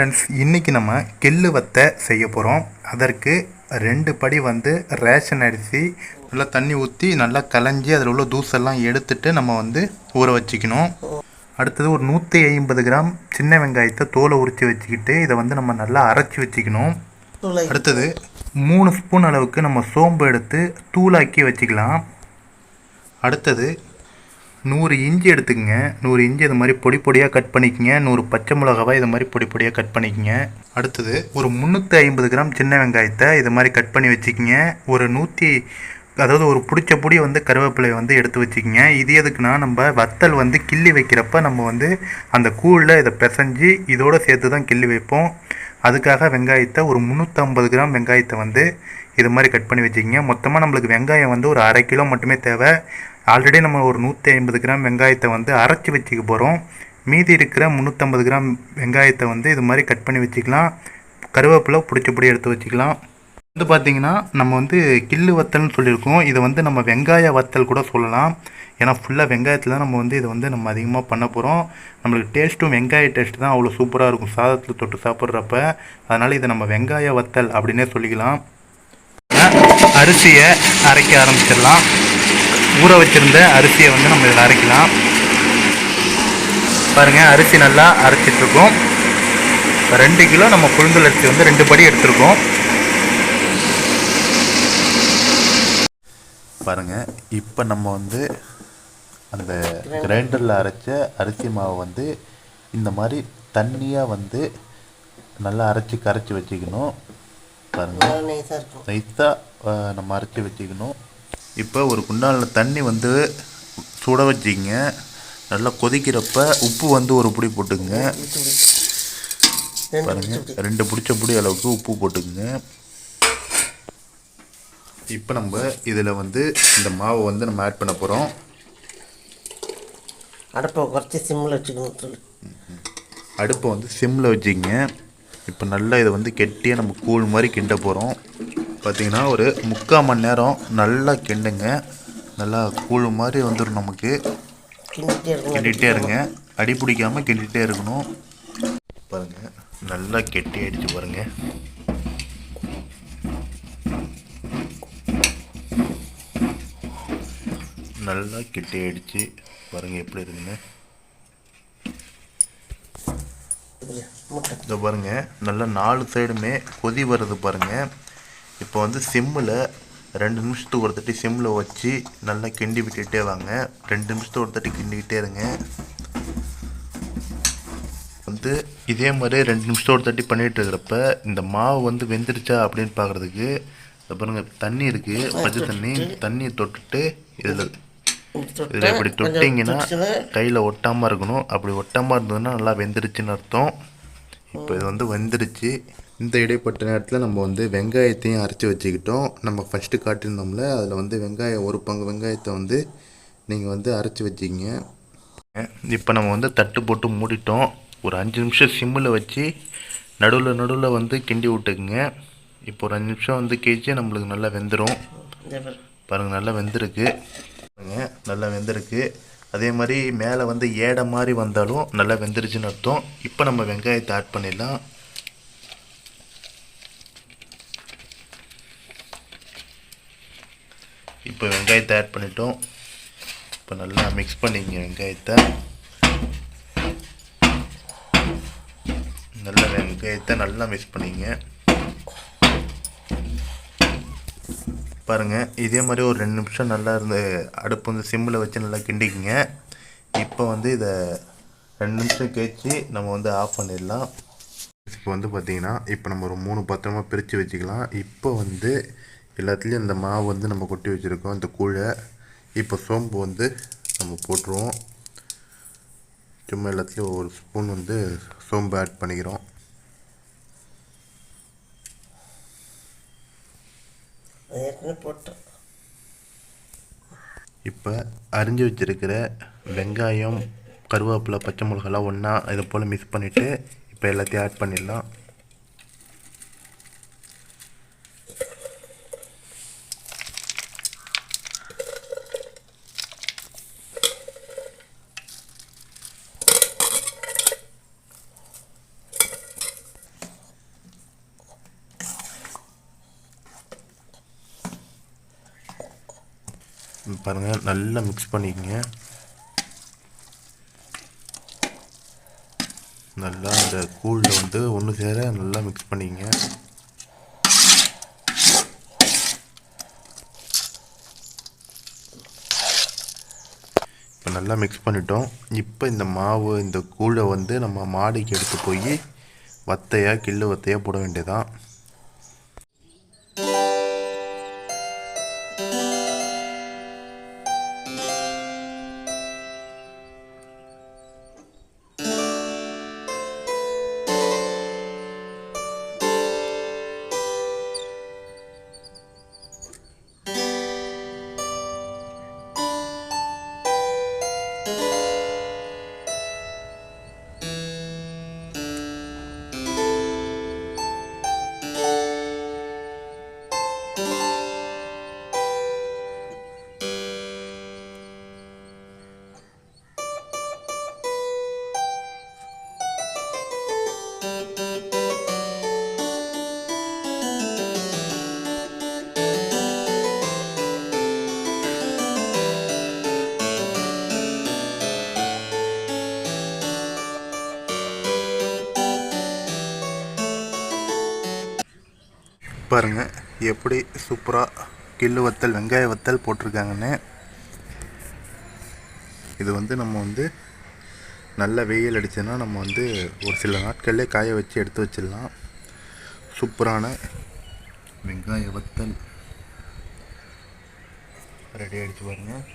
Friends இன்றைக்கி நம்ம கெல்லு வத்தை செய்ய போகிறோம் அதற்கு ரெண்டு படி வந்து ரேஷன் அரிசி நல்லா தண்ணி ஊற்றி நல்லா கலைஞ்சி அதில் உள்ள தூசெல்லாம் எடுத்துட்டு நம்ம வந்து ஊற வச்சுக்கணும். அடுத்தது ஒரு நூற்றி ஐம்பது கிராம் சின்ன வெங்காயத்தை தோலை உரித்து வச்சுக்கிட்டு இதை வந்து நம்ம நல்லா அரைச்சி வச்சுக்கணும். அடுத்தது மூணு ஸ்பூன் அளவுக்கு நம்ம சோம்பு எடுத்து தூளாக்கி வச்சுக்கலாம். அடுத்தது நூறு இஞ்சி எடுத்துக்கங்க. நூறு இஞ்சி இது மாதிரி பொடி பொடியாக கட் பண்ணிக்கங்க. நூறு பச்சை மிளகாவை இது மாதிரி பொடி பொடியாக கட் பண்ணிக்கங்க. அடுத்தது ஒரு முந்நூற்றி ஐம்பது கிராம் சின்ன வெங்காயத்தை இது மாதிரி கட் பண்ணி வச்சுக்கங்க. ஒரு நூற்றி அதாவது ஒரு பிடிச்ச பொடி வந்து கருவேப்பிலையை வந்து எடுத்து வச்சுக்கங்க. இது எதுக்குன்னா நம்ம வத்தல் வந்து கிள்ளி வைக்கிறப்ப நம்ம வந்து அந்த கூழில் இதை பிசைஞ்சு இதோடு சேர்த்து தான் கிள்ளி வைப்போம். அதுக்காக வெங்காயத்தை ஒரு முந்நூற்றம்பது கிராம் வெங்காயத்தை வந்து இது மாதிரி கட் பண்ணி வச்சுக்கிங்க மொத்தமாக நம்மளுக்கு வெங்காயம் வந்து ஒரு அரை கிலோ மட்டுமே தேவை. ஆல்ரெடி நம்ம ஒரு நூற்றி ஐம்பது கிராம் வெங்காயத்தை வந்து அரைச்சி வச்சுக்க போகிறோம் மீதி இருக்கிற முந்நூற்றம்பது கிராம் வெங்காயத்தை வந்து இது மாதிரி கட் பண்ணி வச்சுக்கலாம். கருவேப்பிலை பிடிச்சபடி எடுத்து வச்சுக்கலாம். வந்து பார்த்தீங்கன்னா நம்ம வந்து கில்லு வத்தல்னு சொல்லியிருக்கோம். இதை வந்து நம்ம வெங்காய வத்தல் கூட சொல்லலாம். ஏன்னா ஃபுல்லாக வெங்காயத்தில் தான் நம்ம வந்து இதை வந்து நம்ம அதிகமாக பண்ண போகிறோம் நம்மளுக்கு டேஸ்ட்டும் வெங்காய டேஸ்ட் தான் அவ்வளோ சூப்பராக இருக்கும். சாதத்தில் தொட்டு சாப்பிட்றப்ப. அதனால் இதை நம்ம வெங்காய வத்தல் அப்படின்னே சொல்லிக்கலாம். அரிசியை அரைக்க ஆரம்பிச்சிடலாம். ஊற வச்சிருந்த அரிசியை வந்து நம்ம இதில் அரைக்கலாம். பாருங்கள் அரிசி நல்லா அரைச்சிட்ருக்கோம். ரெண்டு கிலோ நம்ம புழுங்கல் அரிசி வந்து ரெண்டு படி எடுத்திருக்கோம். பாருங்கள் இப்போ நம்ம வந்து அந்த கிரைண்டரில் அரைச்ச அரிசி மாவை வந்து இந்த மாதிரி தண்ணியாக வந்து நல்லா அரைச்சி கரைச்சி வச்சுக்கணும். பாருங்க. நைஸாக இருக்கும். நைஸாக நம்ம அரைச்சி வச்சுக்கணும். இப்போ ஒரு குண்டானில் தண்ணி வந்து சுட வச்சிங்க நல்லா கொதிக்கிறப்ப உப்பு வந்து ஒரு புடி போட்டுக்குங்க. ரெண்டு பாருங்க ரெண்டு பிடிச்ச புடி அளவுக்கு உப்பு போட்டுக்குங்க. இப்போ நம்ம இதில் வந்து இந்த மாவை வந்து நம்ம ஆட் பண்ண போகிறோம் அடுப்பை குறைச்சி சிம்மில் வச்சுக்கணும். அடுப்பை வந்து சிம்மில் வச்சுக்கிங்க. இப்போ நல்லா இதை வந்து கெட்டியாக நம்ம கூழ் மாதிரி கிண்ட போகிறோம் பார்த்தீங்கன்னா ஒரு முக்கால் மணி நேரம் நல்லா கிண்டுங்க. நல்லா கூழ் மாதிரி வந்துடும் நமக்கு. கிண்டிகிட்டே இருங்க. அடி பிடிக்காமல் கிண்டிகிட்டே இருக்கணும். பாருங்கள் நல்லா கெட்டி ஆயிடுச்சு பாருங்கள் நல்லா கெட்டி ஆயிடுச்சு. பாருங்கள் எப்படி இருக்குன்னு. இதோ பாருங்க நல்லா நாலு சைடுமே கொதி வருது பாருங்கள் இப்போ வந்து சிம்மில் ரெண்டு நிமிஷத்துக்கு ஒரு தட்டி சிம்மில் வச்சு நல்லா கிண்டி விட்டுகிட்டே வாங்க. ரெண்டு நிமிஷத்துக்கு ஒரு தட்டி கிண்டிக்கிட்டே இருங்க. வந்து இதே மாதிரி ரெண்டு நிமிஷத்துக்கு ஒரு தட்டி பண்ணிகிட்டு இருக்கிறப்ப இந்த மாவு வந்து வெந்துருச்சா அப்படின்னு பார்க்குறதுக்கு இதோ பாருங்க தண்ணி இருக்குது பச்சை தண்ணி தண்ணியை தொட்டுட்டு இதில் இதில் இப்படி தொட்டிங்கன்னா கையில் ஒட்டாமல் இருக்கணும். அப்படி ஒட்டாமல் இருந்ததுன்னா நல்லா வெந்துருச்சுன்னு அர்த்தம். இப்போ இது வந்து வெந்துருச்சு. இந்த இடைப்பட்ட நேரத்தில் நம்ம வந்து வெங்காயத்தையும் அரைச்சி வச்சுக்கிட்டோம். நம்ம ஃபஸ்ட்டு காட்டியிருந்தோம்ல அதில் வந்து வெங்காயம் ஒரு பங்கு வெங்காயத்தை வந்து நீங்கள் வந்து அரைச்சி வச்சிங்க இப்போ நம்ம வந்து தட்டு போட்டு மூடிட்டோம். ஒரு அஞ்சு நிமிஷம் சிம்மில் வச்சு நடுவில் நடுவில் வந்து கிண்டி விட்டுக்குங்க. இப்போ ஒரு அஞ்சு நிமிஷம் வந்து கேச்சு நம்மளுக்கு நல்லா வெந்துடும். பாருங்கள் நல்லா வெந்திருக்கு. பாருங்கள் நல்லா வெந்திருக்கு. அதே மாதிரி மேலே வந்து ஏடை மாதிரி வந்தாலும் நல்லா வெந்துருச்சுன்னு அர்த்தம். இப்போ நம்ம வெங்காயத்தை ஆட் பண்ணிடலாம். இப்போ வெங்காயத்தை ஆட் பண்ணிட்டோம். இப்போ நல்லா மிக்ஸ் பண்ணிங்க வெங்காயத்தை. நல்லா வெங்காயத்தை நல்லா மிக்ஸ் பண்ணிங்க. பாருங்கள் இதே மாதிரி ஒரு ரெண்டு நிமிஷம் நல்லா இருந்து அடுப்பு வந்து சிம்மில் வச்சு நல்லா கிண்டிக்குங்க. இப்போ வந்து இதை ரெண்டு நிமிஷம் கழிச்சு நம்ம வந்து ஆஃப் பண்ணிடலாம். இப்போ வந்து பார்த்திங்கன்னா இப்போ நம்ம ஒரு மூணு பத்திரமாக பிரித்து வச்சுக்கலாம். இப்போ வந்து எல்லாத்துலேயும் இந்த மாவு வந்து நம்ம கொட்டி வச்சுருக்கோம். இந்த கூழை. இப்போ சோம்பு வந்து நம்ம போட்டுருவோம். சும்மா எல்லாத்துலேயும் ஒரு ஸ்பூன் வந்து சோம்பு ஆட் பண்ணிக்கிறோம். இப்போ அரிஞ்சு வச்சிருக்கிற வெங்காயம் கருவேப்பிலை பச்சை மிளகாலாம் ஒன்றா இதை போல் மிக்ஸ் பண்ணிவிட்டு இப்போ எல்லாத்தையும் ஆட் பண்ணிடலாம். பாருங்கள் நல்லா மிக்ஸ் பண்ணிக்கோங்க. நல்லா அந்த கூழில் வந்து ஒன்று சேர நல்லா மிக்ஸ் பண்ணிக்கங்க. இப்போ நல்லா மிக்ஸ் பண்ணிட்டோம். இப்போ இந்த மாவு இந்த கூழை வந்து நம்ம மாடிக்கு எடுத்து போய் வத்தையாக கில்லு வத்தையாக போட வேண்டியதான் பாருங்க. எப்படி சூப்பராக கில்லு வத்தல் வெங்காய வத்தல் போட்டிருக்காங்கன்னு. இது வந்து நம்ம வந்து நல்ல வெயில் அடிச்சுன்னா நம்ம வந்து ஒரு சில நாட்கள்லே காய வச்சு எடுத்து வச்சிடலாம். சூப்பரான வெங்காய வத்தல். ரெடி ஆகிடுச்சு பாருங்கள்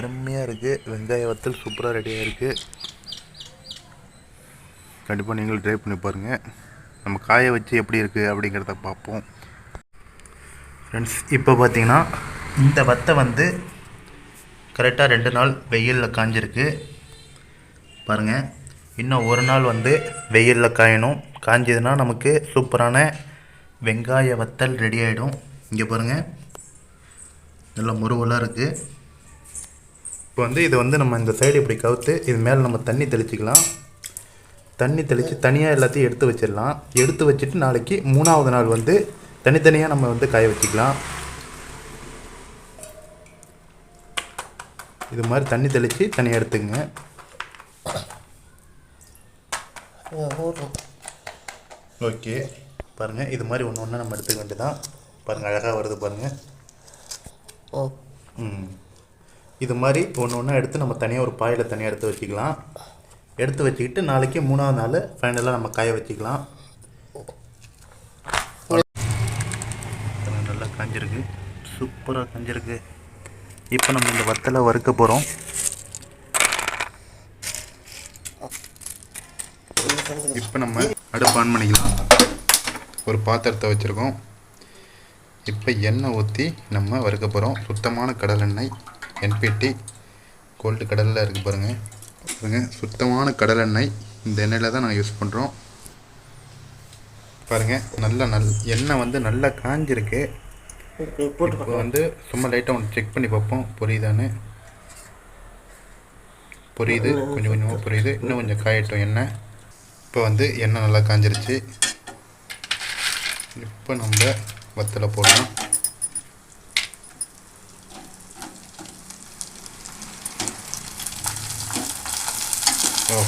அருமையாக இருக்குது வெங்காய வத்தல் சூப்பராக ரெடியாக இருக்குது கண்டிப்பாக நீங்களும் ட்ரை பண்ணி பாருங்கள் நம்ம காய வச்சு எப்படி இருக்குது அப்படிங்கிறத பார்ப்போம். ஃப்ரெண்ட்ஸ் இப்போ பார்த்தீங்கன்னா இந்த வத்தை வந்து கரெக்டாக ரெண்டு நாள் வெயிலில் காஞ்சிருக்கு. பாருங்கள் இன்னும் ஒரு நாள் வந்து வெயிலில் காயணும். காஞ்சதுன்னா நமக்கு சூப்பரான வெங்காய வத்தல் ரெடி ஆகிடும் இங்கே பாருங்கள் நல்லா முருவலாக இருக்குது இப்போ வந்து இதை வந்து நம்ம இந்த சைடு இப்படி கவுத்து இது மேலே நம்ம தண்ணி தெளிச்சிக்கலாம். தண்ணி தெளித்து தனியாக எல்லாத்தையும் எடுத்து வச்சிடலாம். எடுத்து வச்சுட்டு நாளைக்கு மூணாவது நாள் வந்து தனித்தனியாக நம்ம வந்து காய வச்சுக்கலாம். இது மாதிரி தண்ணி தெளித்து தனியாக எடுத்துங்க. ஓகே. பாருங்கள் இது மாதிரி ஒன்று ஒன்றா நம்ம எடுத்துக்க வேண்டியதான் பாருங்கள் அழகாக வருது பாருங்கள் ம் ம். இது மாதிரி ஒன்று ஒன்றா எடுத்து நம்ம தனியாக ஒரு பாயில் தனியாக எடுத்து வச்சுக்கலாம். எடுத்து வச்சுக்கிட்டு நாளைக்கு மூணாவது நாள் ஃபைனலாக நம்ம காய வச்சுக்கலாம். நல்லா காஞ்சிருக்கு. சூப்பராக காஞ்சிருக்கு. இப்போ நம்ம இந்த வத்தலை வறுக்க போகிறோம் இப்போ நம்ம அடுப்பு ஆன் பண்ணிக்கலாம். ஒரு பாத்திரத்தை வச்சுருக்கோம். இப்போ எண்ணெய் ஊற்றி நம்ம வறுக்க போகிறோம் சுத்தமான கடலெண்ணெய். என்பிடி கோல்டு கடலில் இருக்குது பாருங்கள் பாருங்கள் சுத்தமான கடலெண்ணெய் இந்த எண்ணெயில் தான் நாங்கள் யூஸ் பண்ணுறோம் பாருங்கள் நல்லா நல் எண்ணெய் வந்து நல்லா காஞ்சிருக்கு. இப்போ வந்து சும்மா லைட்டாக ஒன்று செக் பண்ணி பார்ப்போம். புரியுதான்னு? புரியுது. கொஞ்சம் கொஞ்சமாக புரியுது. இன்னும் கொஞ்சம் காயட்டும் எண்ணெய். இப்போ வந்து எண்ணெய் நல்லா காஞ்சிருச்சு. இப்போ நம்ம வத்தலை போடலாம். ஓ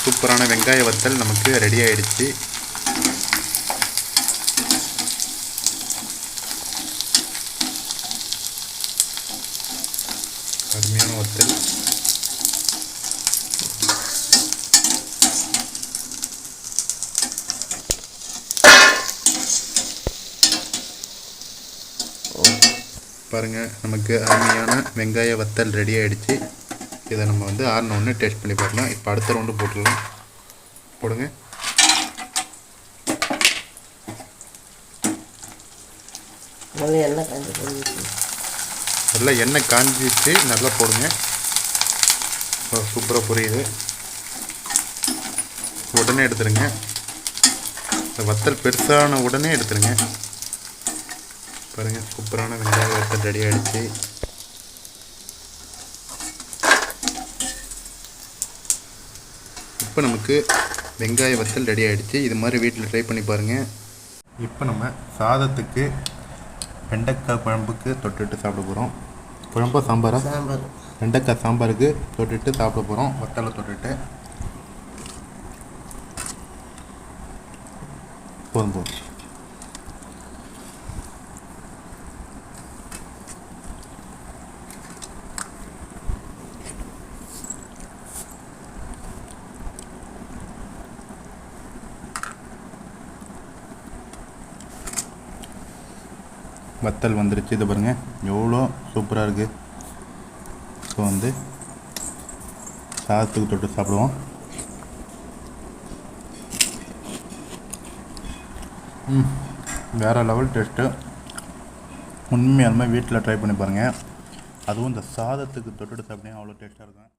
சூப்பரான வெங்காய வத்தல் நமக்கு ரெடி ஆகிடுச்சு அருமையான வத்தல். பாருங்கள் நமக்கு அருமையான வெங்காய வத்தல் ரெடி ஆகிடுச்சு இதை நம்ம வந்து ஆறின ஒன்று டேஸ்ட் பண்ணி பார்க்கலாம். இப்போ அடுத்த ரவுண்டு போட்டுடலாம். போடுங்க. நல்லா எண்ணெய் நல்லா காஞ்சிச்சு. நல்லா போடுங்க. சூப்பராக புரியுது. உடனே எடுத்துருங்க இந்த வத்தல் பெருசான உடனே எடுத்துருங்க பாருங்கள் சூப்பரான வெங்காய வத்தல் ரெடி ஆகிடுச்சு இப்போ நமக்கு வெங்காய வத்தல் ரெடி ஆகிடுச்சு இது மாதிரி வீட்டில் ட்ரை பண்ணி பாருங்கள் இப்போ நம்ம சாதத்துக்கு வெண்டைக்காய் குழம்புக்கு தொட்டுட்டு சாப்பிட போகிறோம் குழம்பா சாம்பாரா? சாம்பார். வெண்டைக்காய் சாம்பாருக்கு தொட்டுட்டு சாப்பிட போகிறோம் வத்தலை தொட்டுட்டு. போதும் போதும். வத்தல் வந்துருச்சு. இது பாருங்கள் எவ்வளோ சூப்பராக இருக்குது ஸோ வந்து சாதத்துக்கு தொட்டு சாப்பிடுவோம். ம் வேறு லெவல் டேஸ்ட்டு உண்மையாலுமே வீட்டில் ட்ரை பண்ணி பாருங்கள் அதுவும் இந்த சாதத்துக்கு தொட்டுட்டு சாப்பிட்டீங்கன்னா அவ்வளோ டேஸ்ட்டாக இருக்கும்.